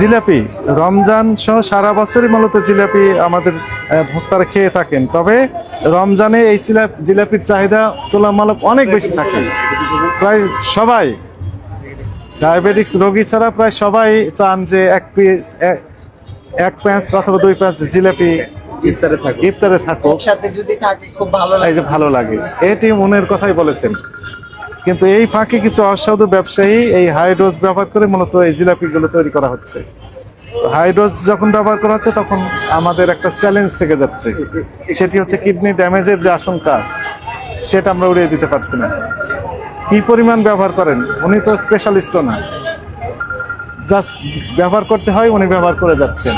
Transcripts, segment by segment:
জিলাপি। রমজান সহ সারা বছরই মূলত জিলাপি আমাদের ভোক্তারা খেয়ে থাকেন। তবে রমজানে এই জিলা- জিলাপির চাহিদা তুলনামূলক অনেক বেশি থাকে। প্রায় সবাই ডায়াবেটিক্স রোগী ছাড়া প্রায় সবাই চান যে এক পিস এক প্যাঁচ অথবা দুই প্যাঁচ জিলাপি ইফতারে থাকো ইফতারে থাকুক। একসাথে যদি থাকে খুব ভালো লাগে। ভালো লাগে। এটি মনের কথাই বলেছেন। কিন্তু এই ফাঁকে কিছু অসাধু ব্যবসায়ী এই হাই ডোজ ব্যবহার করে মূলত এই জিলাপিগুলো তৈরি করা হচ্ছে। হাই ডোজ যখন ব্যবহার করা হচ্ছে তখন আমাদের একটা চ্যালেঞ্জ থেকে যাচ্ছে। সেটি হচ্ছে কিডনি ড্যামেজের যে আশঙ্কা, সেটা আমরা উড়িয়ে দিতে পারছি না। কি পরিমাণ ব্যবহার করেন? উনি তো স্পেশালিস্টও না। জাস্ট ব্যবহার করতে হয়, উনি ব্যবহার করে যাচ্ছেন।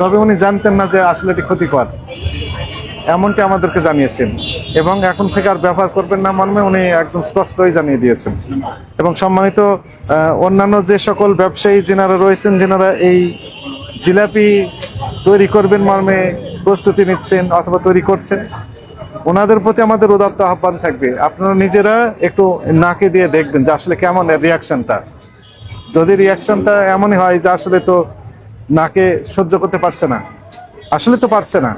তবে উনি জানতেন না যে আসলে এটি ক্ষতিকর। এমনটি আমাদেরকে জানিয়েছেন। এবং এখন থেকে আর ব্যবহার করবেন না মর্মে উনি একদম স্পষ্টই জানিয়ে দিয়েছেন। এবং সম্মানিত অন্যান্য যে সকল ব্যবসায়ী যেনারা রয়েছেন, যেনারা এই জিলাপি তৈরি করবেন মর্মে প্রস্তুতি নিচ্ছেন অথবা তৈরি করছেন, ওনাদের প্রতি আমাদের উদাত্ত আহ্বান থাকবে। আপনারা নিজেরা একটু নাকে দিয়ে দেখবেন যে আসলে কেমন রিয়াকশনটা যদি রিয়াকশনটা এমনই হয় যে আসলে তো নাকে সহ্য করতে পারছে না। আসলে তো পারছে না।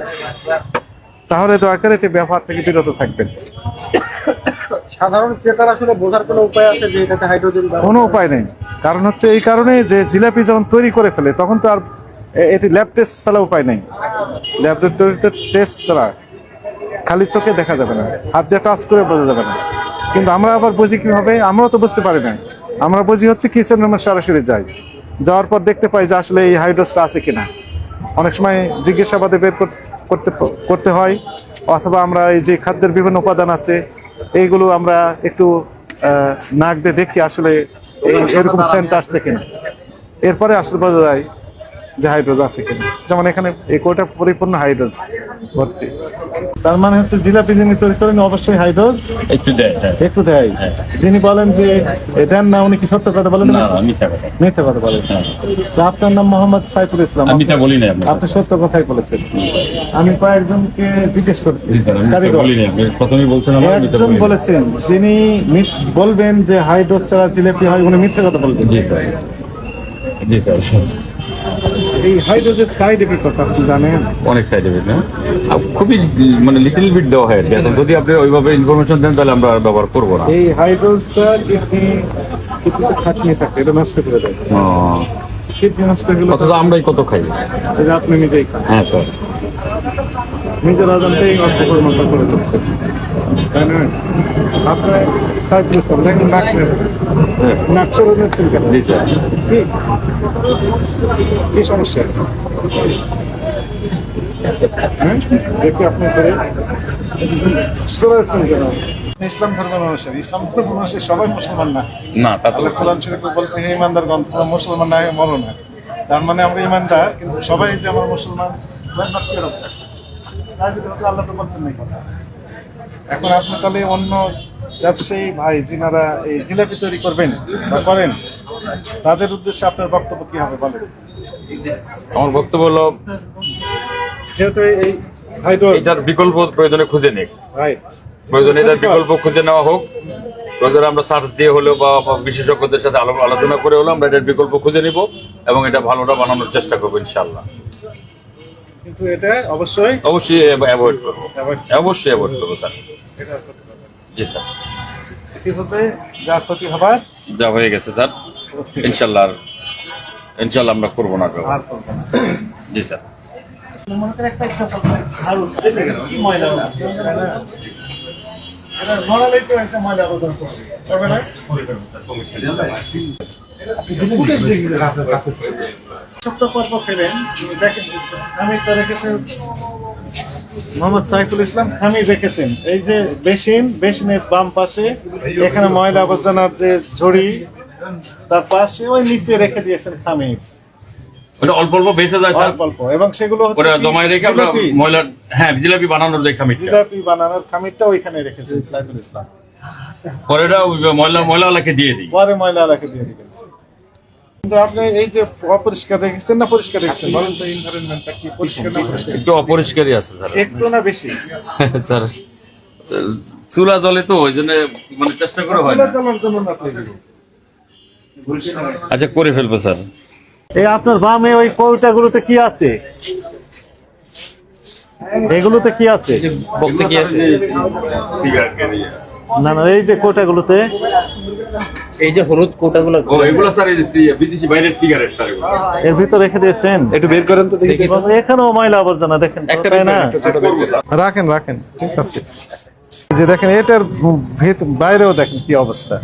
তাহলে দয়া করে এটি ব্যবহার থেকে বিরত থাকবেন। সাধারণ ক্রেতার আসলে বোঝার কোনো উপায় আছে যে এটাতে হাইড্রোজেন কোনো উপায় নেই। কারণ হচ্ছে এই কারণে যে জিলাপি যখন তৈরি করে ফেলে তখন তো আর এটি ল্যাব টেস্ট ছাড়া উপায় নেই। ল্যাবরেটরিতে টেস্ট ছাড়া। খালি চোখে দেখা যাবে না। হাত দিয়ে টাচ করে বোঝা যাবে না। কিন্তু আমরা আবার বুঝি কীভাবে? আমরাও তো বুঝতে পারি না। আমরা বুঝি হচ্ছে কিচেন রুমে সরাসরি যাই। যাওয়ার পর দেখতে পাই যে আসলে এই হাইড্রোসটা আছে কিনা। অনেক সময় জিজ্ঞাসাবাদে বের কর- করতে করতে হয়, অথবা আমরা এই যে খাদ্যের বিভিন্ন উপাদান আছে, এইগুলো আমরা একটু নাক দিয়ে দেখি আসলে এরকম সেন্ট আসছে কিনা। এরপরে আসলে বোঝা যায়। যে হাইড্রোজ আছে কিনা। যেমন এখানে এই কোটা পরিপূর্ণ হাইড্রোজ ভর্তি। তার মানে হচ্ছে জিলাপি যিনি তৈরি করেন অবশ্যই হাইড্রোজ একটু দেয় হ্যাঁ। একটু দেয়? যিনি বলেন যে দেন না উনি কি সত্য কথা বলেন? না মিথ্যা কথা। মিথ্যে কথা বলেন। তো আপনার নাম মোহাম্মদ সাইফুল ইসলাম। আমি মিথ্যা বলি না আপনি সত্য কথাই বলেছেন। আমি কয়েকজনকে জিজ্ঞেস করছি। বলছেন একজন বলেছেন যিনি মিথ- বলবেন যে হাইড্রোজ ছাড়া জিলাপি হয় উনি মিথ্যে কথা বলবেন। জি স্যার। জি স্যার। এই হাইড্রোজের সাইড এফেক্ট আছে আপনি জানেন? অনেক সাইড এফেক্ট না খুবই মানে লিটল বিট দেওয়া হয় কি। যদি আপনি ওইভাবে ইনফরমেশন দেন তাহলে আমরা আর ব্যবহার করব না। এই হাইড্রোজটা কিডনি কিডনিতে খাটনি থাকে এটা নষ্ট করে দেয়। কিডনি নষ্ট হলে অথচ আমরাই কত খাই। এটা আপনি নিজেই খান। হ্যাঁ স্যার। নিজের অজান্তেই অর্থ পরিণত করে দিচ্ছে তাই না? আপনার ইসলাম দেখেন নাক নেই। হ্যাঁ। নাক চলে যাচ্ছেন কেন জি স্যার। কি? কি সমস্যা? হ্যাঁ? দেখি আপনি করে চলে যাচ্ছেন কেন ইসলাম ধর্মের মানুষের ইসলাম ধর্মের মানুষের সবাই মুসলমান না। না তা তো আল্লাহ কোরআন শরীফে বলছে হে ইমানদার গণ তোমরা মুসলমান না মরো না। তার মানে আমরা ইমানদার কিন্তু সবাই যে আমরা মুসলমান. তাই যদি আল্লাহ তো বলছেন না কথা। এখন আপনি তাহলে অন্য ব্যবসায়ী ভাই যিনারা এই জিলাপি তৈরি করবেন বা করেন তাদের উদ্দেশ্যে আপনার বক্তব্য কি হবে বলেন? আমার বক্তব্য হলো যেহেতু এই এটার বিকল্প প্রয়োজনে খুঁজে নেই রাইট প্রয়োজনে এটার বিকল্প খুঁজে নেওয়া হোক। প্রয়োজনে আমরা সার্চ দিয়ে হলেও বা বিশেষজ্ঞদের সাথে আলো- আলোচনা করে হলেও আমরা এটার বিকল্প খুঁজে নিব এবং এটা ভালোটা বানানোর চেষ্টা করব ইনশাল্লাহ কিন্তু এটা অবশ্যই অবশ্যই অ্যাভয়েড করব। অবশ্যই অ্যাভয়েড করব স্যার। জি স্যার। যা ক্ষতি হবার যা হয়ে গেছে স্যার ইনশাল্লাহ ইনশাল্লাহ আমরা করব না আর ব্যবহার। আর করব না। জি স্যার। মনে করে একটা example ঝাড়ু, কি ময়লা আছে? তো। ফেলেন, দেখেন, খামিরটা রেখেছেন মোহাম্মদ সাইফুল ইসলাম খামির রেখেছেন। এই যে বেসিন বেসিনের বাম পাশে এখানে ময়লা আবর্জনার যে ঝুড়ি তার পাশে ওই নিচে রেখে দিয়েছেন খামির ওটা অল্প অল্প বেঁচে যায় স্যার। অল্প অল্প। এবং সেগুলো হচ্ছে ওটা কি? রেখে আমরা ময়লা হ্যাঁ জিলাপি বানানোর যে খামিরটা। জিলাপি বানানোর খামিরটা ওইখানে রেখেছেন সাইফুল ইসলাম। পরে ওই ময়লা ময়লাওয়ালাকে দিয়ে দিই। পরে ময়লা রেখে দিয়ে দিবেন। কিন্তু আপনি এই যে অপরিষ্কার রেখেছেন না পরিষ্কার রেখেছেন বলেন তো এনভায়রনমেন্টটা কি পরিষ্কার না পরিষ্কার একটু অপরিষ্কারই আছে স্যার একটু না বেশি স্যার চুলা জলে তো ওই জন্য মানে চেষ্টা করা হয় চুলা না জন্য না আচ্ছা করে ফেলব স্যার এই আপনার বামে ওই কৌটাগুলোতে কি আছে এগুলোতে কি আছে বক্সে কি আছে না না এই যে কোটাগুলোতে এই যে হলুদ কোটাগুলো ও এগুলো স্যার এই যে বিদেশি বাইরের সিগারেট স্যার এর ভিতর রেখে দিয়েছেন? একটু বের করেন তো দেখি। এখানেও ময়লা আবর্জনা দেখেন একটা না? রাখেন রাখেন ঠিক আছে। যে দেখেন এটার ভিত- বাইরেও দেখেন কি অবস্থা।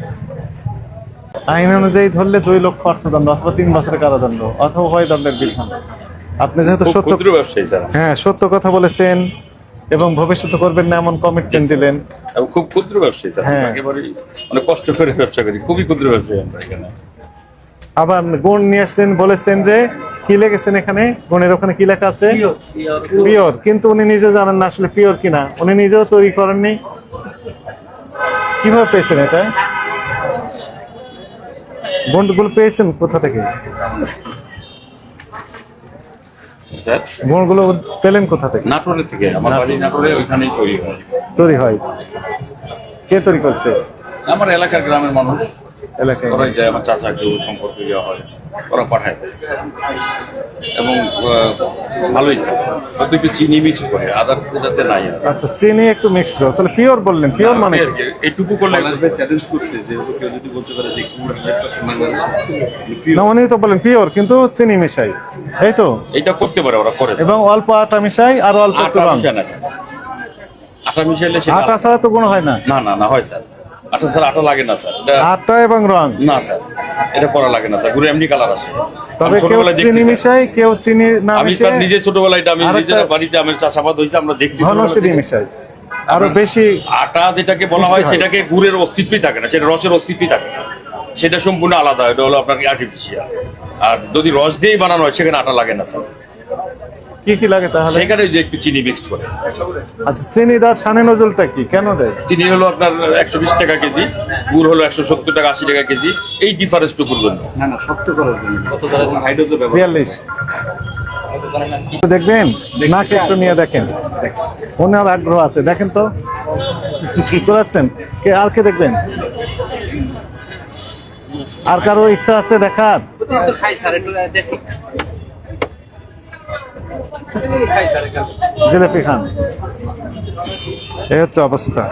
আইন অনুযায়ী ধরলে দুই লক্ষ অর্থদণ্ড অথবা তিন বছরের কারাদণ্ড অথবা উভয় দণ্ডের বিধান। আপনি যেহেতু সত্য হ্যাঁ সত্য কথা বলেছেন। এবং ভবিষ্যতে করবেন না এমন কমিটমেন্ট দিলেন। এবং খুব ক্ষুদ্র ব্যবসায়ী স্যার হ্যাঁ। একেবারেই অনেক কষ্ট করে ব্যবসা করি। খুবই ক্ষুদ্র ব্যবসায়ী আমরা এখানে। আবার গুণ নিয়ে আসছেন বলেছেন যে কি লেগেছেন এখানে? গুণের ওখানে কি লেখা আছে? পিওর কিন্তু উনি নিজে জানেন না আসলে পিওর কিনা। উনি নিজেও তৈরি করেননি। কীভাবে পেয়েছেন এটা? গুণগুলো পেয়েছেন কোথা থেকে? স্যার। গুণগুলো পেলেন কোথা থেকে? নাটোরের থেকে আমার বাড়ি নাটোরে ওইখানেই তৈরি হয়। তৈরি হয়। কে তৈরি করছে? আমার এলাকার গ্রামের মানুষ। এলাকায় ওরাই যায় আমার চাচা কেউ সম্পর্কে যাওয়া হয় ওরা পাঠায়। এবং ভালোই হয়তো একটু চিনি মিক্সড করে আদার্স এটাতে নাই আচ্ছা চিনি একটু মিক্সড করো। তাহলে পিওর বললেন পিওর মানে? এইটুকু করলে চ্যালেঞ্জ করছে যে কেউ যদি বলতে পারে যে গুড় হান্ড্রেড বাংলাদেশে না উনি তো বলেন পিওর কিন্তু চিনি মিশাই। এই তো? এটা করতে পারে ওরা করে এবং অল্প আটা মিশাই আর অল্প একটু আটা মিশাইলে আটা ছাড়া তো কোনো হয় না? না না না হয় স্যার। আটা স্যার আটা লাগে না স্যার। আটা এবং রং। না স্যার। এটা করা লাগে না স্যার। গুড়ে এমনি কালার আসে। তবে কেউ ছোটবেলায় চিনি মিশাই কেউ চিনি না আমি স্যার নিজে ছোটবেলায় এটা আমি নিজের বাড়িতে আমার চাষাবাদ হয়েছে আমরা দেখছি ঘন চিনি মিশাই। আরও বেশি আটা যেটাকে বলা হয় হয়। সেটাকে গুড়ের অস্তিত্বই থাকে না সেটা রসের অস্তিত্বই থাকে না। সেটা সম্পূর্ণ আলাদা এটা হলো আপনার আর্টিফিশিয়াল আর যদি রস দিয়েই বানানো হয় সেখানে আটা লাগে না স্যার। কি কি লাগে তাহলে? সেখানে যে একটু চিনি মিক্সড করে। আচ্ছা চিনি দার সানে নজলটা কি? কেন দেয়? চিনি হলো আপনার একশো বিশ টাকা কেজি গুড় হলো একশো সত্তর টাকা আশি টাকা কেজি এই ডিফারেন্সটুকুর জন্য না না শক্ত করার জন্য হাইড্রোজেন বিয়াল্লিশ। দেখবেন? নাকে একটু নিয়ে দেখেন। ওনার আগ্রহ আছে। দেখেন তো। চলাচ্ছেন কে আর কে দেখবেন? আর কারও ইচ্ছা আছে দেখার? জিলেপি খান। এই হচ্ছে অবস্থা।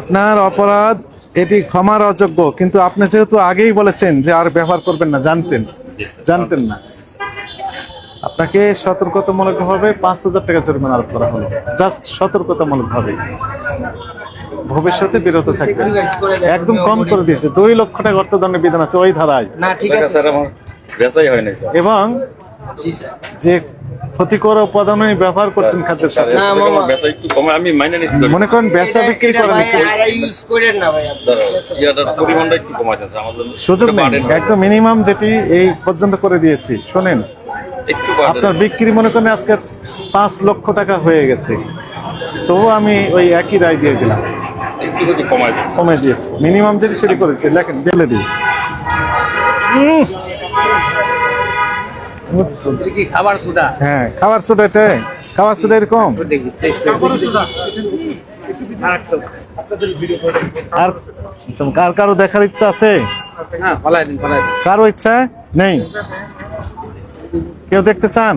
আপনার অপরাধ এটি ক্ষমার অযোগ্য কিন্তু আপনি যেহেতু আগেই বলেছেন যে আর ব্যবহার করবেন না জানতেন। জানতেন না। আপনাকে সতর্কতামূলক ভাবে পাঁচ হাজার টাকা জরিমানা আরোপ করা হলো। জাস্ট সতর্কতামূলক ভাবে। ভবিষ্যতে বিরত থাকবে একদম কম করে দিয়েছে। দুই লক্ষ টাকা অর্থদণ্ডের বিধান আছে ওই ধারায়। না ঠিক আছে বেচাই হয় নাই স্যার। এবং যে ক্ষতিকর উপাদান ব্যবহার করছেন খাদ্যের সাথে না, মামা। বেচা একটু কমে আমি মাইনে নিচ্ছি মনে করেন বেচা বিক্রি করেন ইউজ করেন না ভাই আপনি, ইয়াটার পরিমাণটা একটু কমাই যাচ্ছে? আমাদের সুযোগ নেই। একদম মিনিমাম যেটি এই পর্যন্ত করে দিয়েছি। শোনেন আপনার বিক্রি মনে করেন আজকে পাঁচ লক্ষ টাকা হয়ে গেছে। তবু আমি ওই একই রায় দিয়ে দিলাম। একটু যদি কমাই দেন। কমে দিয়েছি। মিনিমাম যেটি সেটি করেছে। দেখেন বেলে দিই কি খাবার সুদা? হ্যাঁ খাবার সোডা এটা খাবার সোডা এরকম। আর কার কারও দেখার ইচ্ছা আছে? হ্যাঁ কারও ইচ্ছা নেই? কেউ দেখতে চান?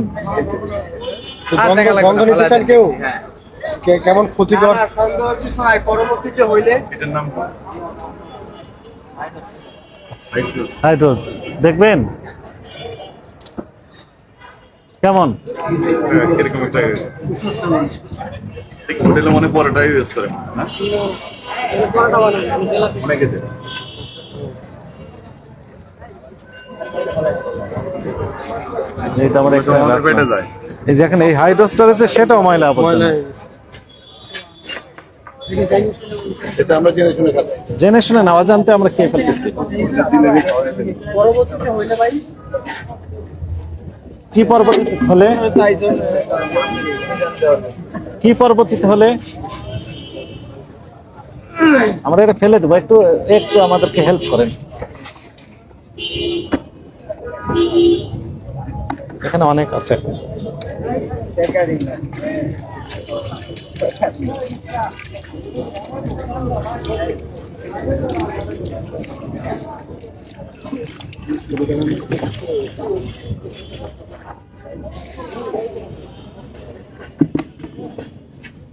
বন্ধ লাগবে বন্ধ নিতে চান কেউ? হ্যাঁ। কেমন ক্ষতিকর? পরবর্তীতে হইলে হাইড্রোজ দেখবেন? কেমন? কীরকম একটা হোটেলে মনে পরোটাই ইউজ করে না? অনেক গেছে? এইটা আমার এখানে পেটে যায়। এই যেখানে এই হাইড্রোস্টার আছে সেটাও ময়লা এটা আমরা জেনে শুনে খাচ্ছি। জেনে শুনে না অজান্তে আমরা খেয়ে ফেলতেছি। কি পরবর্তীতে হলে? কি পরবর্তীতে হলে? আমরা এটা ফেলে দেবো, একটু একটু আমাদেরকে হেল্প করেন। এখানে অনেক আছে।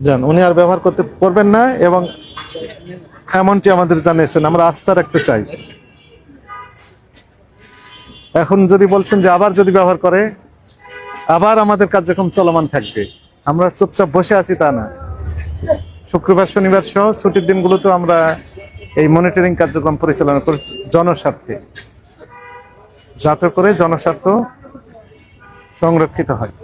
যান উনি আর ব্যবহার করতে পারবেন না এবং এমনটি আমাদের জানিয়েছেন, আমরা আস্থা রাখতে চাই। এখন যদি বলছেন যে আবার যদি ব্যবহার করে, আবার আমাদের কার্যক্রম চলমান থাকবে। আমরা চুপচাপ বসে আছি তা না। শুক্রবার, শনিবার সহ ছুটির দিনগুলোতে আমরা এই মনিটরিং কার্যক্রম পরিচালনা করে জনস্বার্থে। যাতে করে জনস্বার্থ সংরক্ষিত হয়।